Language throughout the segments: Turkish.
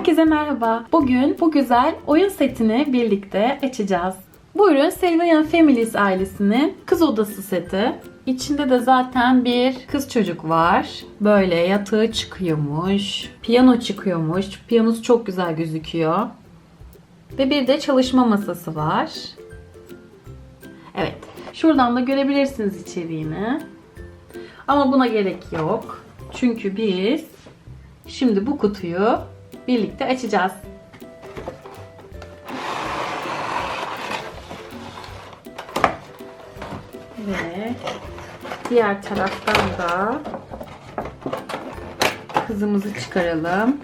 Herkese merhaba. Bugün bu güzel oyun setini birlikte açacağız. Bu ürün Sylvian Families ailesinin kız odası seti. İçinde de zaten bir kız çocuk var. Böyle yatağı çıkıyormuş, piyano çıkıyormuş. Piyanosu çok güzel gözüküyor. Ve bir de çalışma masası var. Evet. Şuradan da görebilirsiniz içeriğini. Ama buna gerek yok. Çünkü biz şimdi bu kutuyu birlikte açacağız. Ve diğer taraftan da kızımızı çıkaralım.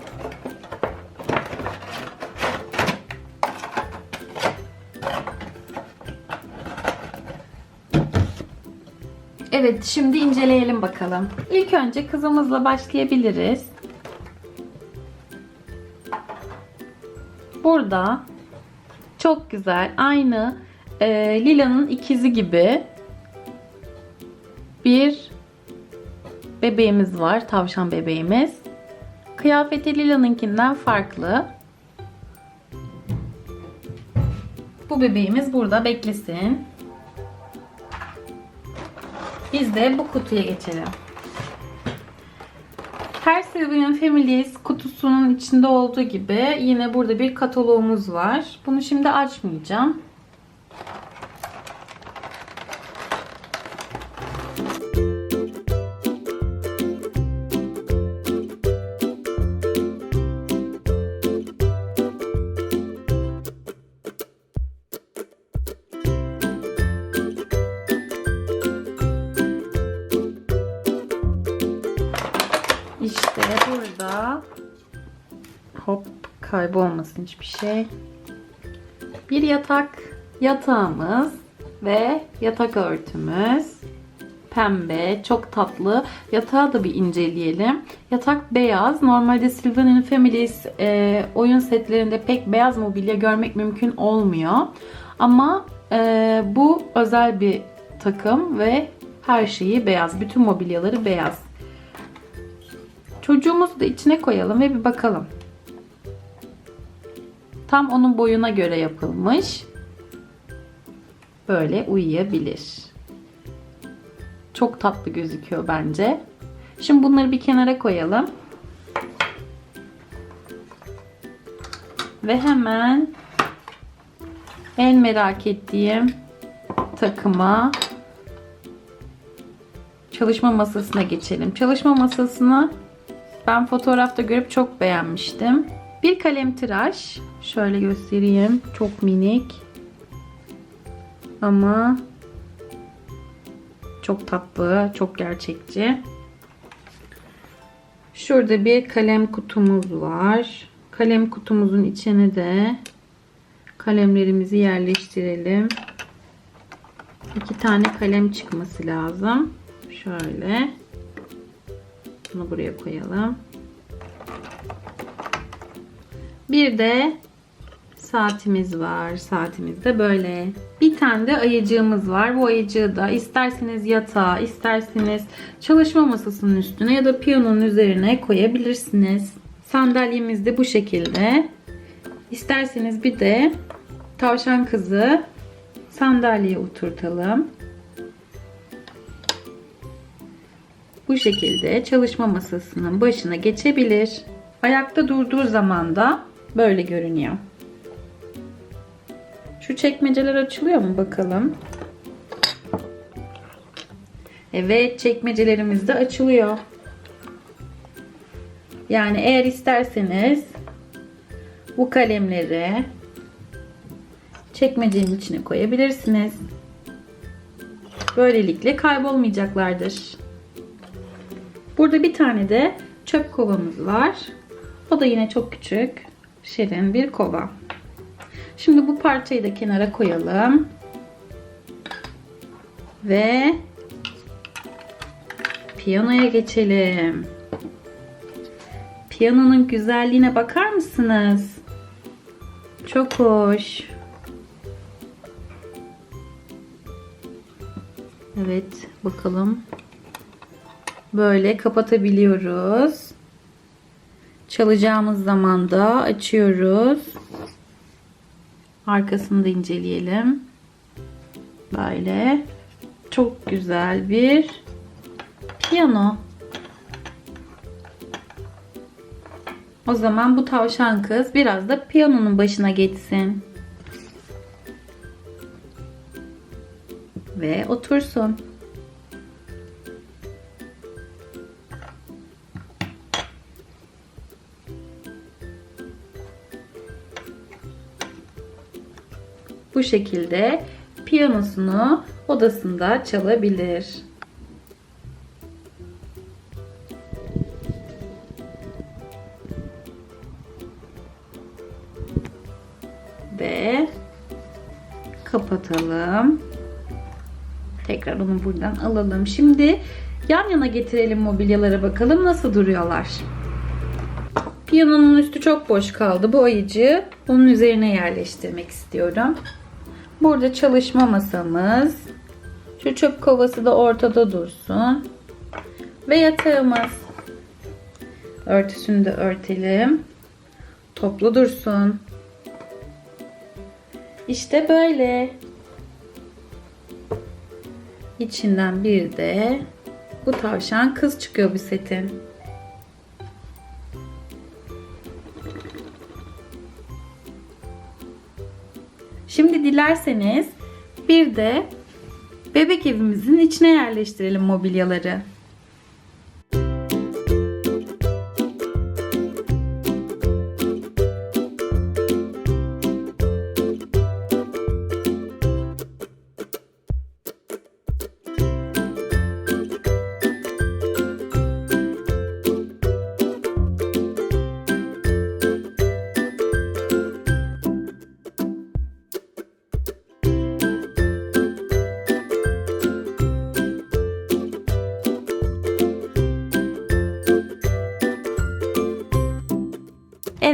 Evet, şimdi inceleyelim bakalım. İlk önce kızımızla başlayabiliriz. Burada çok güzel, aynı e, Lila'nın ikizi gibi bir bebeğimiz var, tavşan bebeğimiz. Kıyafeti Lila'nınkinden farklı. Bu bebeğimiz burada beklesin. Biz de bu kutuya geçelim. Her Sylvian Families kutusunun içinde olduğu gibi yine burada bir kataloğumuz var. Bunu şimdi açmayacağım. Kaybolmasın hiçbir şey. Bir yatak yatağımız ve yatak örtümüz. Pembe, çok tatlı. Yatağı da bir inceleyelim. Yatak beyaz. Normalde Sylvan Families e, oyun setlerinde pek beyaz mobilya görmek mümkün olmuyor. Ama e, bu özel bir takım ve her şeyi beyaz. Bütün mobilyaları beyaz. Çocuğumuzu da içine koyalım ve bir bakalım. Tam onun boyuna göre yapılmış. Böyle uyuyabilir. Çok tatlı gözüküyor bence. Şimdi bunları bir kenara koyalım. Ve hemen en merak ettiğim takıma çalışma masasına geçelim. Çalışma masasını ben fotoğrafta görüp çok beğenmiştim. Bir kalem tıraş. Şöyle göstereyim. Çok minik. Ama çok tatlı, çok gerçekçi. Şurada bir kalem kutumuz var. Kalem kutumuzun içine de kalemlerimizi yerleştirelim. İki tane kalem çıkması lazım. Şöyle. Bunu buraya koyalım. Bir de saatimiz var. Saatimiz de böyle. Bir tane de ayıcığımız var. Bu ayıcığı da isterseniz yatağa, isterseniz çalışma masasının üstüne ya da piyanonun üzerine koyabilirsiniz. Sandalyemiz de bu şekilde. İsterseniz bir de tavşan kızı sandalyeye oturtalım. bu şekilde çalışma masasının başına geçebilir. Ayakta durduğu zaman da böyle görünüyor. Şu çekmeceler açılıyor mu bakalım. Evet çekmecelerimiz de açılıyor. Yani eğer isterseniz bu kalemleri çekmecenin içine koyabilirsiniz. Böylelikle kaybolmayacaklardır. Burada bir tane de çöp kovamız var. O da yine çok küçük, şirin bir kova. Şimdi bu parçayı da kenara koyalım. Ve piyanoya geçelim. Piyanonun güzelliğine bakar mısınız? Çok hoş. Evet, bakalım. Böyle kapatabiliyoruz. Çalacağımız zaman da açıyoruz. Arkasını da inceleyelim. Böyle. Çok güzel bir piyano. O zaman bu tavşan kız biraz da piyanonun başına geçsin. Ve otursun. Bu şekilde piyanosunu odasında çalabilir. Ve kapatalım. Tekrar onu buradan alalım. Şimdi yan yana getirelim mobilyalara bakalım nasıl duruyorlar. Piyanonun üstü çok boş kaldı. Bu ayıcı onun üzerine yerleştirmek istiyorum. Burada çalışma masamız. Şu çöp kovası da ortada dursun. Ve yatağımız. Örtüsünü de örtelim. Toplu dursun. İşte böyle. İçinden bir de bu tavşan kız çıkıyor bu setin. Şimdi dilerseniz bir de bebek evimizin içine yerleştirelim mobilyaları.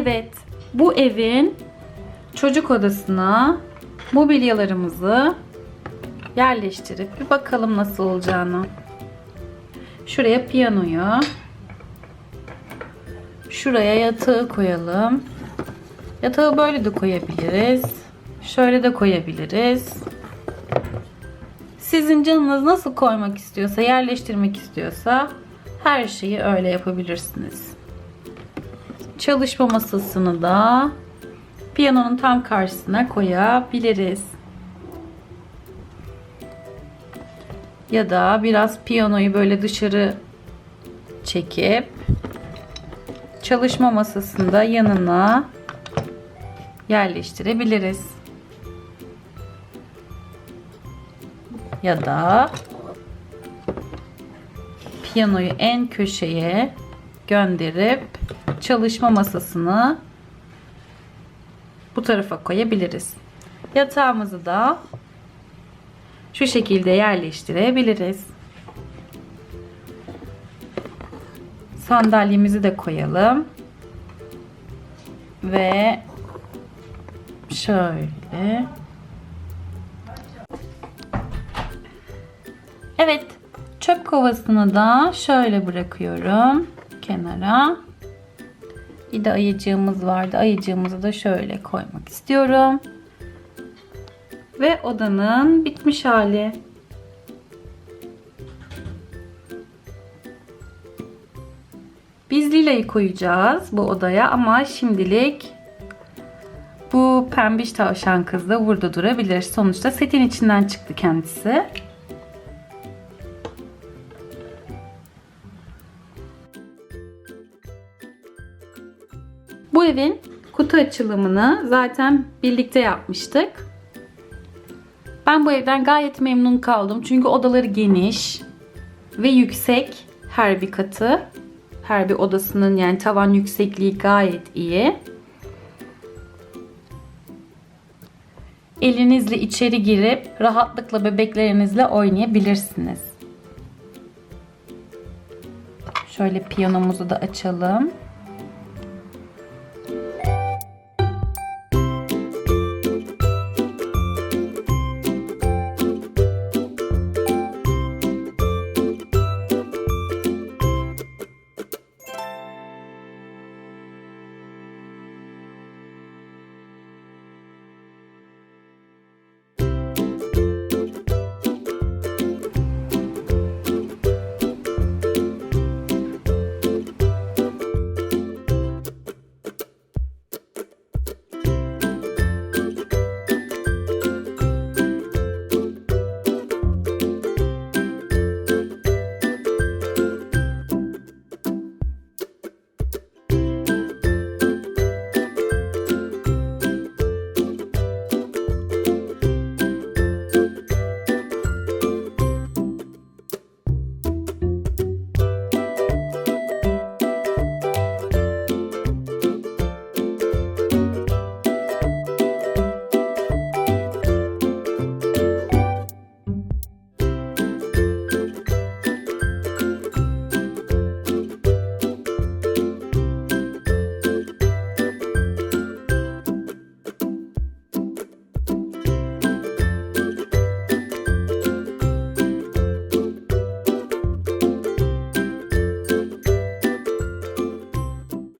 Evet, bu evin çocuk odasına mobilyalarımızı yerleştirip bir bakalım nasıl olacağını. Şuraya piyanoyu, şuraya yatağı koyalım. Yatağı böyle de koyabiliriz. Şöyle de koyabiliriz. Sizin canınız nasıl koymak istiyorsa, yerleştirmek istiyorsa her şeyi öyle yapabilirsiniz. Çalışma masasını da piyanonun tam karşısına koyabiliriz. Ya da biraz piyanoyu böyle dışarı çekip çalışma masasını da yanına yerleştirebiliriz. Ya da piyanoyu en köşeye gönderip çalışma masasını bu tarafa koyabiliriz. Yatağımızı da şu şekilde yerleştirebiliriz. Sandalyemizi de koyalım. Ve şöyle Evet, çöp kovasını da şöyle bırakıyorum kenara. Bir de ayıcığımız vardı. Ayıcığımızı da şöyle koymak istiyorum. Ve odanın bitmiş hali. Biz Lila'yı koyacağız bu odaya ama şimdilik bu pembiş tavşan kız da burada durabilir. Sonuçta setin içinden çıktı kendisi. Bu evin kutu açılımını zaten birlikte yapmıştık. Ben bu evden gayet memnun kaldım. Çünkü odaları geniş ve yüksek her bir katı. Her bir odasının yani tavan yüksekliği gayet iyi. Elinizle içeri girip rahatlıkla bebeklerinizle oynayabilirsiniz. Şöyle piyanomuzu da açalım.